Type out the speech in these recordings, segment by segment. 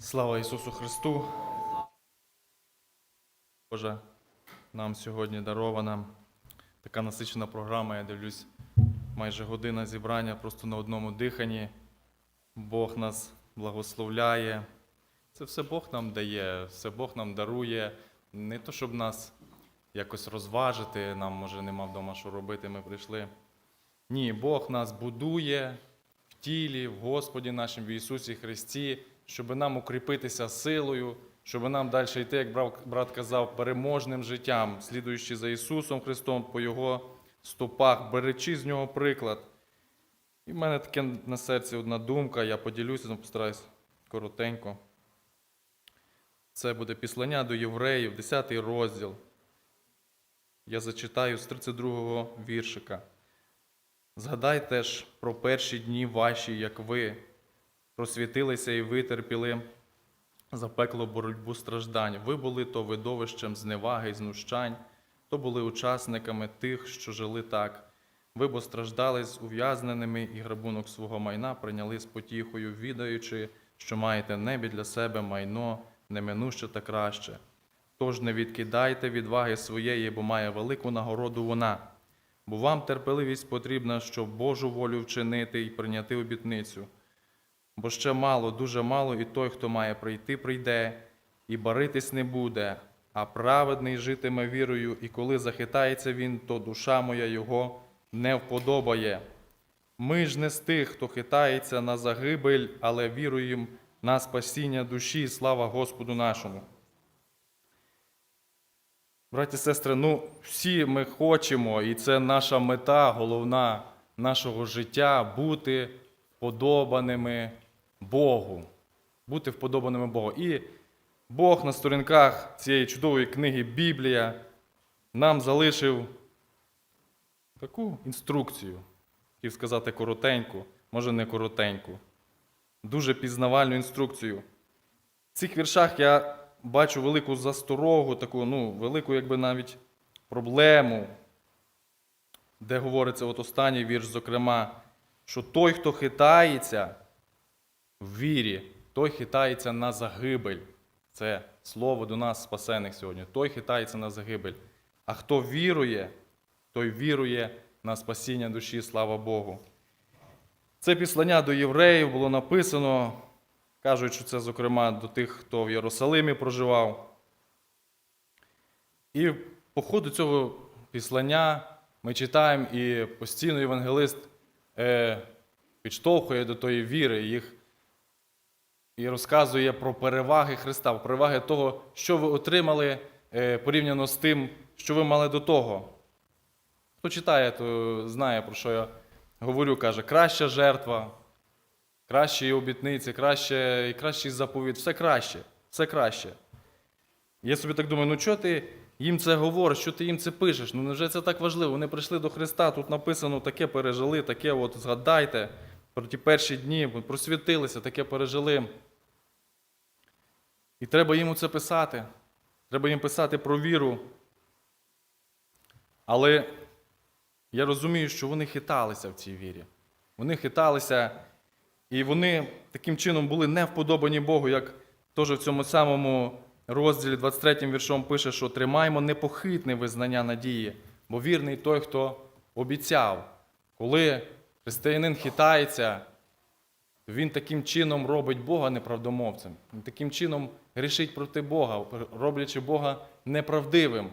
Слава Ісусу Христу! Боже, нам сьогодні дарована така насичена програма. Я дивлюсь, майже година зібрання просто на одному диханні. Бог нас благословляє. Це все Бог нам дає, все Бог нам дарує. Не то, щоб нас якось розважити, нам може нема вдома що робити, ми прийшли. Ні, Бог нас будує в тілі, в Господі нашому, в Ісусі Христі, щоб нам укріпитися силою, щоб нам далі йти, як брат, казав, переможним життям, слідуючи за Ісусом Христом по Його стопах, беречи з нього приклад. І в мене таке на серці одна думка, я поділюся, постараюсь коротенько. Це буде післання до євреїв, 10 розділ. Я зачитаю з 32-го віршика. Згадайте ж про перші дні ваші, як ви просвітилися і витерпіли запекло боротьбу страждань. Ви були то видовищем зневаги і знущань, то були учасниками тих, що жили так. Ви бо страждали з ув'язненими і грабунок свого майна прийняли з потіхою, відаючи, що маєте небі для себе майно, неминуще та краще. Тож не відкидайте відваги своєї, бо має велику нагороду вона. Бо вам терпеливість потрібна, щоб Божу волю вчинити і прийняти обітницю. Бо ще мало, дуже мало, і той, хто має прийти, прийде, і баритись не буде, а праведний житиме вірою, і коли захитається він, то душа моя його не вподобає. Ми ж не з тих, хто хитається на загибель, але віруємо на спасіння душі, слава Господу нашому. Браті сестри, ну всі ми хочемо, і це наша мета, головна нашого життя бути вподобаними Богу. Бути вподобаними Богу. І Бог на сторінках цієї чудової книги Біблія нам залишив таку інструкцію, хотів сказати коротеньку, може не коротеньку, дуже пізнавальну інструкцію. В цих віршах я бачу велику засторогу, таку, ну, велику, якби навіть проблему, де говориться от останній вірш, зокрема, що той, хто хитається в вірі, той хитається на загибель. Це слово до нас, спасених сьогодні. Той хитається на загибель. А хто вірує, той вірує на спасіння душі, слава Богу. Це післання до євреїв було написано. Кажуть, що це, зокрема, до тих, хто в Єрусалимі проживав. І по ходу цього післання ми читаємо, і постійно євангелист е, підштовхує до тої віри їх і розказує про переваги Христа, переваги того, що ви отримали е, порівняно з тим, що ви мали до того. Хто читає, то знає, про що я говорю, каже, краща жертва, кращі обітниці, краще, кращий заповідь, все краще, все краще. Я собі так думаю, ну чого ти їм це говориш, що ти їм це пишеш? Ну невже це так важливо? Вони прийшли до Христа, тут написано, таке пережили, таке от згадайте про ті перші дні, просвітилися, таке пережили. І треба їм це писати. Треба їм писати про віру. Але я розумію, що вони хиталися в цій вірі. Вони хиталися, і вони таким чином були не вподобані Богу, як теж в цьому самому розділі 23 віршом пише, що тримаймо непохитне визнання надії, бо вірний той, хто обіцяв. Коли християнин хитається, він таким чином робить Бога неправдомовцем. Він таким чином грішить проти Бога, роблячи Бога неправдивим.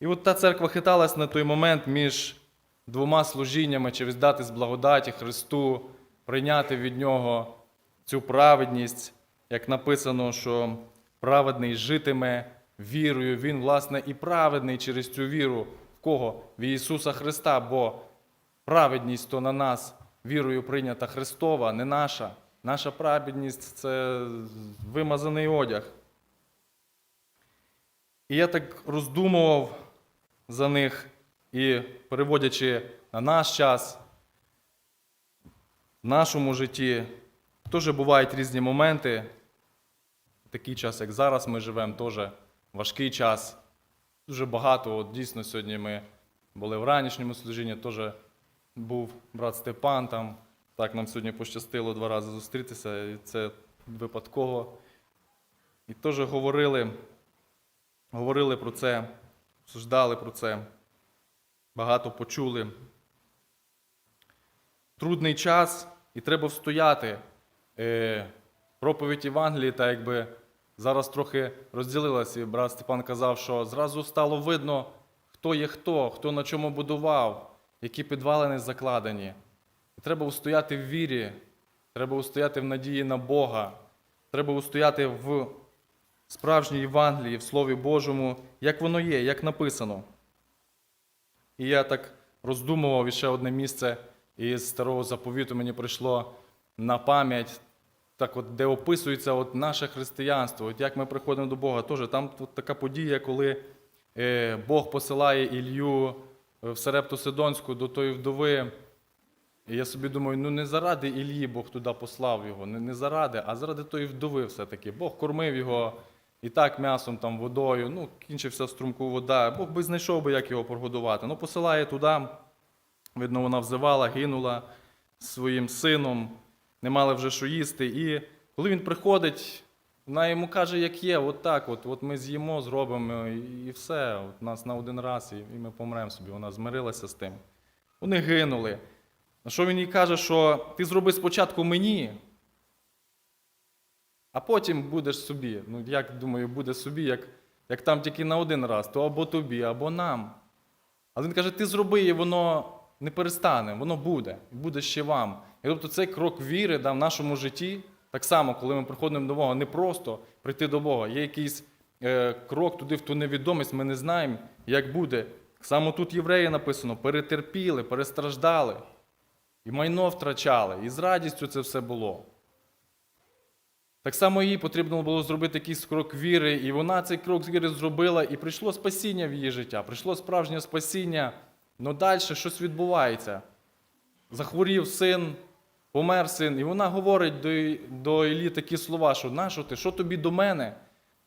І от та церква хиталась на той момент між двома служіннями, чи віддати з благодаті Христу, прийняти від Нього цю праведність, як написано, що праведний житиме вірою. Він, власне, і праведний через цю віру в кого? В Ісуса Христа, бо праведність то на нас вірою прийнята Христова, не наша. Наша праведність це вимазаний одяг. І я так роздумував за них і переводячи на наш час, в нашому житті, теж бувають різні моменти. Такий час, як зараз ми живемо, теж важкий час. Дуже багато. От дійсно сьогодні ми були в ранішньому служінні, теж був брат Степан там. Так нам сьогодні пощастило два рази зустрітися. І це випадково. І теж говорили, говорили про це, обсуждали про це, багато почули. Трудний час, і треба встояти. Е, проповідь Євангелії, та якби зараз трохи розділилася. І брат Степан казав, що зразу стало видно, хто є хто, хто на чому будував, які підвалини закладені. І треба устояти в вірі, треба устояти в надії на Бога, треба устояти в справжній Євангелії, в Слові Божому, як воно є, як написано. І я так роздумував і ще одне місце із старого заповіту мені прийшло на пам'ять, так от, де описується от наше християнство, от як ми приходимо до Бога. Теж там от така подія, коли е, Бог посилає Ілью в Серепту Сидонську до тої вдови. І я собі думаю, ну не заради Іллі Бог туди послав його, не, не заради, а заради тої вдови все-таки. Бог кормив його і так м'ясом, там, водою, ну, кінчився струмку вода. Бог би знайшов би, як його прогодувати. Ну, посилає туди, видно, вона взивала, гинула своїм сином, не мали вже що їсти. І коли він приходить, вона йому каже, як є, от так, от, от ми з'їмо, зробимо, і, все. От нас на один раз, і, і ми помремо собі. Вона змирилася з тим. Вони гинули. На що він їй каже, що ти зроби спочатку мені, а потім будеш собі. Ну, як думаю, буде собі, як, як там тільки на один раз, то або тобі, або нам. Але він каже, ти зроби, і воно не перестане, воно буде, і буде ще вам. І тобто цей крок віри да, в нашому житті, так само, коли ми приходимо до Бога, не просто прийти до Бога, є якийсь е, крок туди в ту невідомість, ми не знаємо, як буде. Само тут євреї написано, перетерпіли, перестраждали. І майно втрачали, і з радістю це все було. Так само їй потрібно було зробити якийсь крок віри, і вона цей крок віри зробила, і прийшло спасіння в її життя, прийшло справжнє спасіння. але далі щось відбувається. Захворів син, помер син, і вона говорить до, до Іллі такі слова, що нащо ти, що тобі до мене?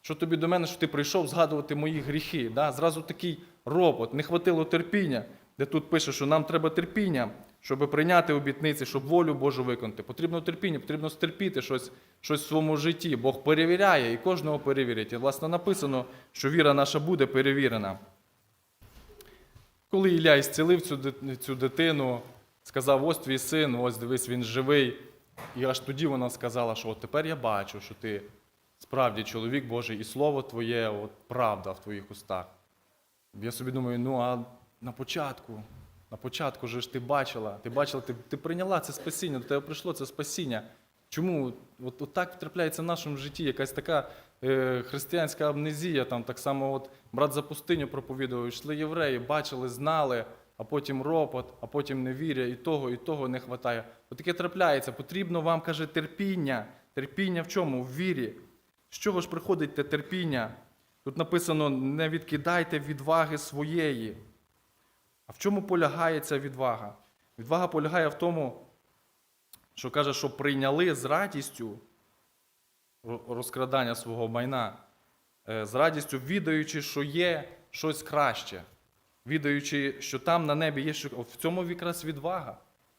Що тобі до мене, що ти прийшов згадувати мої гріхи? Да? Зразу такий ропот, не хватило терпіння, де тут пише, що нам треба терпіння, щоб прийняти обітниці, щоб волю Божу виконати. Потрібно терпіння, потрібно стерпіти щось, щось в своєму житті. Бог перевіряє і кожного перевірить. І, власне, написано, що віра наша буде перевірена. Коли Ілля ісцілив цю дитину, сказав: ось твій син, ось дивись, він живий. І аж тоді вона сказала, що от тепер я бачу, що ти справді чоловік Божий, і слово твоє, от правда в твоїх устах. Я собі думаю, ну а на початку, на початку же ж ти бачила, ти бачила, ти, ти прийняла це спасіння, до тебе прийшло це спасіння. Чому от, от так трапляється в нашому житті якась така е, християнська амнезія, там так само от брат за пустиню проповідував, йшли євреї, бачили, знали, а потім ропот, а потім невіря, і того, і того не вистачає. От таке трапляється. Потрібно вам, каже, терпіння. Терпіння в чому? В вірі. З чого ж приходить те терпіння? Тут написано: не відкидайте відваги своєї. А в чому полягає ця відвага? Відвага полягає в тому, що каже, що прийняли з радістю розкрадання свого майна, е, з радістю відаючи, що є щось краще, відаючи, що там на небі є що в цьому якраз відвага.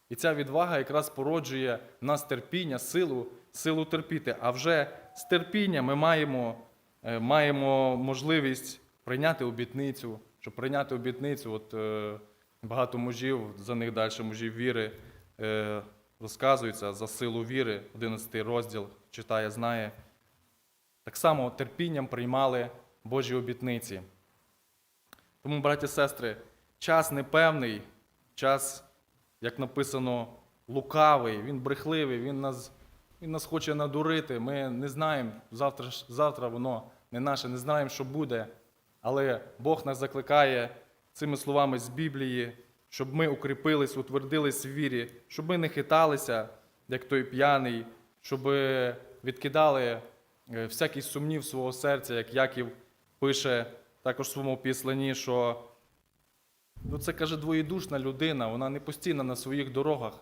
І ця відвага якраз породжує в нас терпіння, силу, силу терпіти. А вже з терпіння ми маємо, е, маємо можливість прийняти обітницю, щоб прийняти обітницю. От, е, багато мужів, за них далі мужів віри е, розказується за силу віри, 11 розділ читає, знає. Так само терпінням приймали Божі обітниці. Тому, браті і сестри, час непевний, час, як написано, лукавий, він брехливий, він нас, він нас хоче надурити. Ми не знаємо, завтра, завтра воно не наше, не знаємо, що буде. Але Бог нас закликає цими словами з Біблії, щоб ми укріпились, утвердились в вірі, щоб ми не хиталися, як той п'яний, щоб відкидали е, всякий сумнів свого серця, як Яків пише також в своєму післанні, що ну, це каже двоєдушна людина, вона не постійна на своїх дорогах.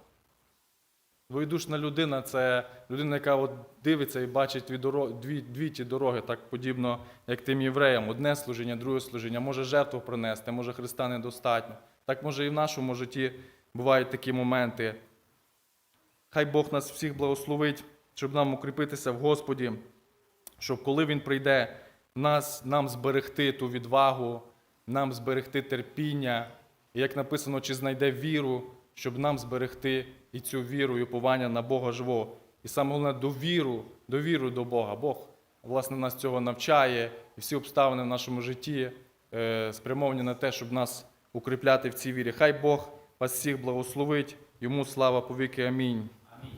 Двоєдушна людина це людина, яка от дивиться і бачить дві, дві, дві ті дороги, так подібно, як тим євреям. Одне служіння, друге служіння, може жертву принести, може Христа недостатньо. Так може і в нашому житті бувають такі моменти. Хай Бог нас всіх благословить щоб нам укріпитися в Господі, щоб коли Він прийде, нас, нам зберегти ту відвагу, нам зберегти терпіння, і як написано, чи знайде віру, щоб нам зберегти і цю віру, і уповання на Бога живого. І саме головне довіру, довіру до Бога. Бог, власне, нас цього навчає, і всі обставини в нашому житті е, спрямовані на те, щоб нас укріпляти в цій вірі. Хай Бог вас всіх благословить, йому слава повіки. Амінь. Амінь.